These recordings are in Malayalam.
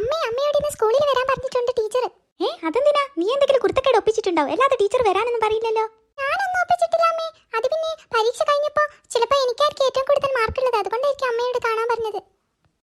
അമ്മ അമ്മയോട് ഇന്ന് സ്കൂളിൽ വരാൻ പറഞ്ഞിട്ടുണ്ട് ടീച്ചർ ഏ അതെന്തിനാ? നീ എന്തെങ്കിലും കുരുത്തക്കേട് ഒപ്പിച്ചിട്ടുണ്ടോ? അല്ലാതെ ടീച്ചർ വരാനൊന്നും പറയില്ലല്ലോ. ഞാനൊന്നും ഒപ്പിച്ചിട്ടില്ല അമ്മേ. അത് പിന്നെ പരീക്ഷ കഴിഞ്ഞപ്പോ ചിലപ്പോ എനിക്കായിരിക്കും ഏറ്റവും കൂടുതൽ മാർക്ക് ഉള്ളത് അതുകൊണ്ടായിരിക്കും അമ്മയോട് കാണാൻ പറഞ്ഞത്.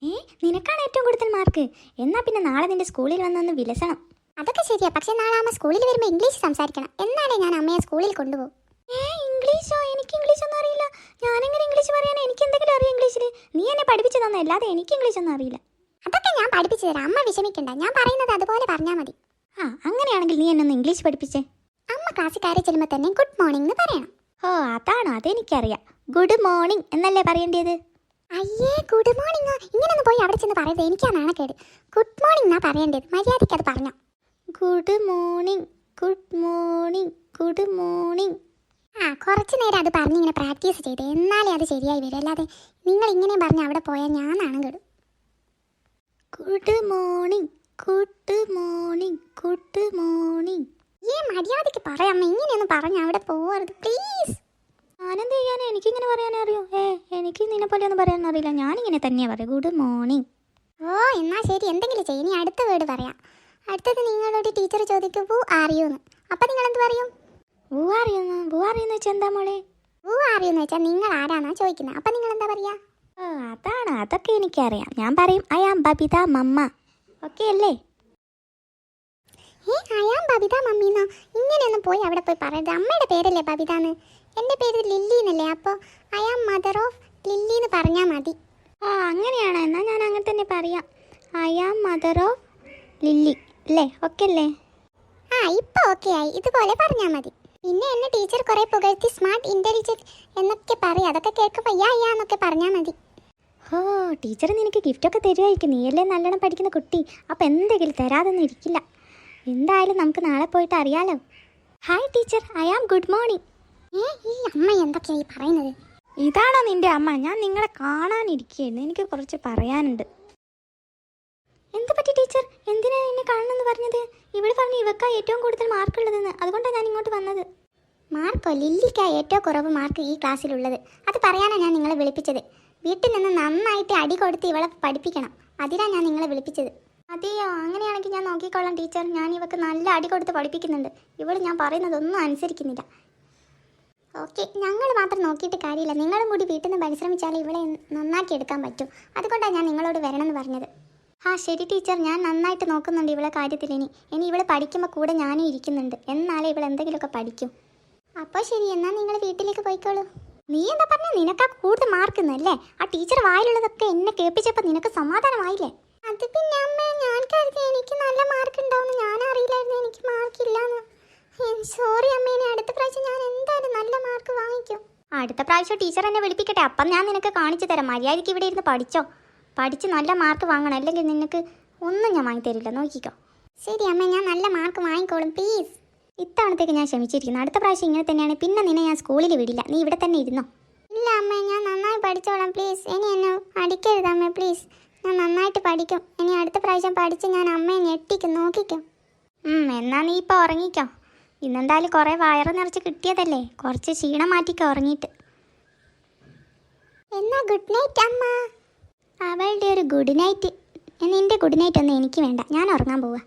ഏ നിനക്കാണ് ഏറ്റവും കൂടുതൽ മാർക്ക്? എന്നാ പിന്നെ നാളെ നിന്റെ സ്കൂളിൽ വന്നൊന്ന് വിലസണം. അതൊക്കെ ശരിയാ. പക്ഷെ നാളെ അമ്മ സ്കൂളിൽ വരുമ്പോൾ ഇംഗ്ലീഷ് സംസാരിക്കണം. എന്നാലേ ഞാൻ അമ്മയെ സ്കൂളിൽ കൊണ്ടുപോകും. ഏ ഇംഗ്ലീഷോ? എനിക്ക് ഇംഗ്ലീഷ് ഒന്നും അറിയില്ല. ഞാനെങ്ങനെ ഇംഗ്ലീഷ് പറയാൻ എനിക്ക് എന്തെങ്കിലും അറിയാം ഇംഗ്ലീഷിൽ നീ എന്നെ പഠിപ്പിച്ചു തന്നെ അല്ലാതെ എനിക്ക് ഇംഗ്ലീഷ് ഒന്നും അറിയില്ല. അതൊക്കെ ഞാൻ പഠിപ്പിച്ചു തരാം. അമ്മ വിഷമിക്കണ്ട. ഞാൻ പറയുന്നത് അതുപോലെ പറഞ്ഞാൽ മതി. ആ അങ്ങനെയാണെങ്കിൽ നീ എന്നൊന്ന് ഇംഗ്ലീഷ് പഠിപ്പിച്ചേ. അമ്മ ക്ലാസ്സിൽ കയറി ചെല്ലുമ്പോൾ തന്നെ ഗുഡ് മോർണിംഗ് എന്ന് പറയണം. ഓ അതാണോ? അതെനിക്കറിയാം. ഗുഡ് മോർണിംഗ് എന്നല്ലേ പറയേണ്ടത് അയ്യേ ഗുഡ് മോർണിംഗ് ഇങ്ങനൊന്ന് പോയി അവിടെ ചെന്ന് പറയുന്നത് എനിക്കാ നാണക്കേട് ഗുഡ് മോർണിംഗ് എന്നാ പറയേണ്ടത് മര്യാദയ്ക്ക് അത് പറഞ്ഞോ. Good morning good morning good morning ആ കുറച്ച് നേരം അത് പറഞ്ഞ് ഇങ്ങനെ പ്രാക്ടീസ് ചെയ്ത്. എന്നാലേ അത് ശരിയായി വരും. അല്ലാതെ നിങ്ങൾ ഇങ്ങനെ പറഞ്ഞ് അവിടെ പോയാൽ ഞാൻ നാണം കെടും good morning good morning good morning ഈ മര്യാദയ്ക്ക് പറയാം ഇങ്ങനെയൊന്നും പറഞ്ഞ അവിടെ പോകരുത് പ്ലീസ് ആനന്ദ് ചെയ്യാൻ എനിക്കിങ്ങനെ പറയാനേ അറിയോ. ഏ എനിക്ക് നിന്നെ പോലെ ഒന്നും പറയാൻ അറിയില്ല. ഞാനിങ്ങനെ തന്നെയാ പറയാം. ഗുഡ് മോർണിംഗ് ഓ എന്നാ ശരി. എന്തെങ്കിലും ചെയ്യും. ഇനി അടുത്ത വേർഡ് പറയാം. അടുത്തത് നിങ്ങളോട് ടീച്ചർ ചോദിക്കും. പൂ അറിയൂന്ന് അപ്പം നിങ്ങൾ എന്ത് പറയും പൂ അറിയുന്നു പൂ അറിയുന്ന വെച്ചാൽ എന്താ മോളെ? പൂ അറിയുന്ന വെച്ചാൽ നിങ്ങൾ ആരാന്നാ ചോദിക്കുന്നത് അപ്പം നിങ്ങൾ എന്താ പറയാ? ഓ അതാണ് അതൊക്കെ എനിക്കറിയാം. ഞാൻ പറയും I am Babita mamma. Okay അല്ലേ? ഏ അയാം ബബിത മമ്മീന്നോ ഇങ്ങനെയൊന്നും പോയി അവിടെ പോയി പറയരുത്. അമ്മയുടെ പേരല്ലേ ബബിത എന്ന്? എന്റെ പേര് ലില്ലി എന്നല്ലേ? അപ്പോൾ അയാം മദർ ഓഫ് ലില്ലി എന്ന് പറഞ്ഞാൽ മതി. ആ അങ്ങനെയാണ്? എന്നാൽ ഞാൻ അങ്ങനെ തന്നെ പറയാം. I'm mother of Lily. അല്ലേ? ഓക്കെ അല്ലേ? ആ ഇപ്പോൾ ഓക്കെ ആയി. ഇതുപോലെ പറഞ്ഞാൽ മതി. പിന്നെ എന്നെ ടീച്ചർ കുറേ പുകഴ്ത്തി സ്മാർട്ട് ഇന്റലിജന്റ് എന്നൊക്കെ പറയും. അതൊക്കെ കേൾക്കുമ്പോൾ യാ യാ എന്നൊക്കെ പറഞ്ഞാൽ മതി. ഓ ടീച്ചർ നിനക്ക് ഗിഫ്റ്റൊക്കെ തരുമായിരിക്കും നീയല്ലേ നല്ലോണം പഠിക്കുന്ന കുട്ടി. അപ്പം എന്തെങ്കിലും തരാതൊന്നും ഇരിക്കില്ല. എന്തായാലും നമുക്ക് നാളെ പോയിട്ട് അറിയാലോ. Hi teacher I am good morning ഏ ഈ അമ്മ എന്തൊക്കെയായി പറയുന്നത്? ഇതാണോ നിന്റെ അമ്മ? ഞാൻ നിങ്ങളെ കാണാനിരിക്കുകയായിരുന്നു എനിക്ക് കുറച്ച് പറയാനുണ്ട്. എന്ത് പറ്റി ടീച്ചർ? എന്തിനാണ് എന്നെ കാണണമെന്ന് പറഞ്ഞത്? ഇവിടെ പറഞ്ഞു ഇവക്ക ഏറ്റവും കൂടുതൽ മാർക്ക് ഉള്ളതെന്ന് അതുകൊണ്ടാണ് ഞാൻ ഇങ്ങോട്ട് വന്നത്. മാർക്കോ ലില്ലിക്കാ ഏറ്റവും കുറവ് മാർക്ക് ഈ ക്ലാസ്സിലുള്ളത്. അത് പറയാനാണ് ഞാൻ നിങ്ങളെ വിളിപ്പിച്ചത്. വീട്ടിൽ നിന്ന് നന്നായിട്ട് അടി കൊടുത്ത് ഇവളെ പഠിപ്പിക്കണം. അതിനാണ് ഞാൻ നിങ്ങളെ വിളിപ്പിച്ചത്. അതെയോ? അങ്ങനെയാണെങ്കിൽ ഞാൻ നോക്കിക്കോളാം ടീച്ചർ. ഞാൻ ഇവക്ക് നല്ല അടി കൊടുത്ത് പഠിപ്പിക്കുന്നുണ്ട്. ഇവൾ ഞാൻ പറയുന്നതൊന്നും അനുസരിക്കുന്നില്ല. ഓക്കെ ഞങ്ങൾ മാത്രം നോക്കിയിട്ട് കാര്യമില്ല. നിങ്ങളും കൂടി വീട്ടിൽ നിന്ന് പരിശ്രമിച്ചാലേ ഇവളെ നന്നാക്കി എടുക്കാൻ പറ്റും. അതുകൊണ്ടാണ് ഞാൻ നിങ്ങളോട് വരണമെന്ന് പറഞ്ഞത്. ആ ശരി ടീച്ചർ. ഞാൻ നന്നായിട്ട് നോക്കുന്നുണ്ട് ഇവളെ കാര്യത്തിൽ ഇനി. ഇനി ഇവളെ പഠിക്കുമ്പോൾ കൂടെ ഞാനും ഇരിക്കുന്നുണ്ട്. എന്നാലേ ഇവളെന്തെങ്കിലുമൊക്കെ പഠിക്കും. അപ്പോൾ ശരി എന്നാൽ നിങ്ങൾ വീട്ടിലേക്ക് പോയിക്കോളൂ. നീ എന്താ പറഞ്ഞ? നിനക്കാ കൂടുതൽ മാർക്ക് അല്ലേ? ആ ടീച്ചർ വായിലുള്ളതൊക്കെ എന്നെ കേൾപ്പിച്ചപ്പോ നിനക്ക് സമാധാനമായില്ലേ? അത് പിന്നെ അമ്മ ഞാൻ കരുതി എനിക്ക് നല്ല മാർക്ക് ഉണ്ടാവും ഞാൻ അറിയില്ലായിരുന്നു. എനിക്ക് മാർക്ക് ഇല്ലാന്ന്. സോറി അമ്മേനെ അടുത്ത പ്രാവശ്യം ഞാൻ എന്തായാലും നല്ല മാർക്ക് വാങ്ങിക്കും. അടുത്ത പ്രാവശ്യം ടീച്ചർ എന്നെ വിളിപ്പിക്കട്ടെ. അപ്പം ഞാൻ നിനക്ക് കാണിച്ചു തരാം. മര്യാദയ്ക്ക് ഇവിടെ ഇരുന്ന് പഠിച്ചോ. പഠിച്ച് നല്ല മാർക്ക് വാങ്ങണം. അല്ലെങ്കിൽ നിനക്ക് ഒന്നും ഞാൻ വാങ്ങി തരില്ല നോക്കിക്കോ. ശരി അമ്മേ ഞാൻ നല്ല മാർക്ക് വാങ്ങിക്കോളും. പ്ലീസ് ഇത്തവണത്തേക്ക് ഞാൻ ക്ഷമിച്ചിരിക്കുന്നു. അടുത്ത പ്രാവശ്യം ഇങ്ങനെ തന്നെയാണ്. പിന്നെ നിന്നെ ഞാൻ സ്കൂളിൽ വിടില്ല. നീ ഇവിടെ തന്നെ ഇരുന്നോ? ഇല്ല അമ്മ ഞാൻ നന്നായി പഠിച്ചോളാം പ്ലീസ് ഇനി എന്നെ അടിക്കരുത് അമ്മ പ്ലീസ് ഞാൻ നന്നായിട്ട് പഠിക്കും. ഇനി അടുത്ത പ്രാവശ്യം പഠിച്ച് ഞാൻ അമ്മയെ ഞെട്ടിക്കും നോക്കിക്കും. എന്നാ നീ ഇപ്പോൾ ഉറങ്ങിക്കോ. ഇന്നെന്തായാലും കുറേ വയറ് നിറച്ച് കിട്ടിയതല്ലേ? കുറച്ച് ക്ഷീണം മാറ്റിക്കോ ഉറങ്ങിയിട്ട്. എന്നാ ഗുഡ് നൈറ്റ് അമ്മ. അവളുടെ ഒരു ഗുഡ് നൈറ്റ് നിന്റെ ഗുഡ് നൈറ്റ് ഒന്നും എനിക്ക് വേണ്ട. ഞാൻ ഉറങ്ങാൻ പോവാ.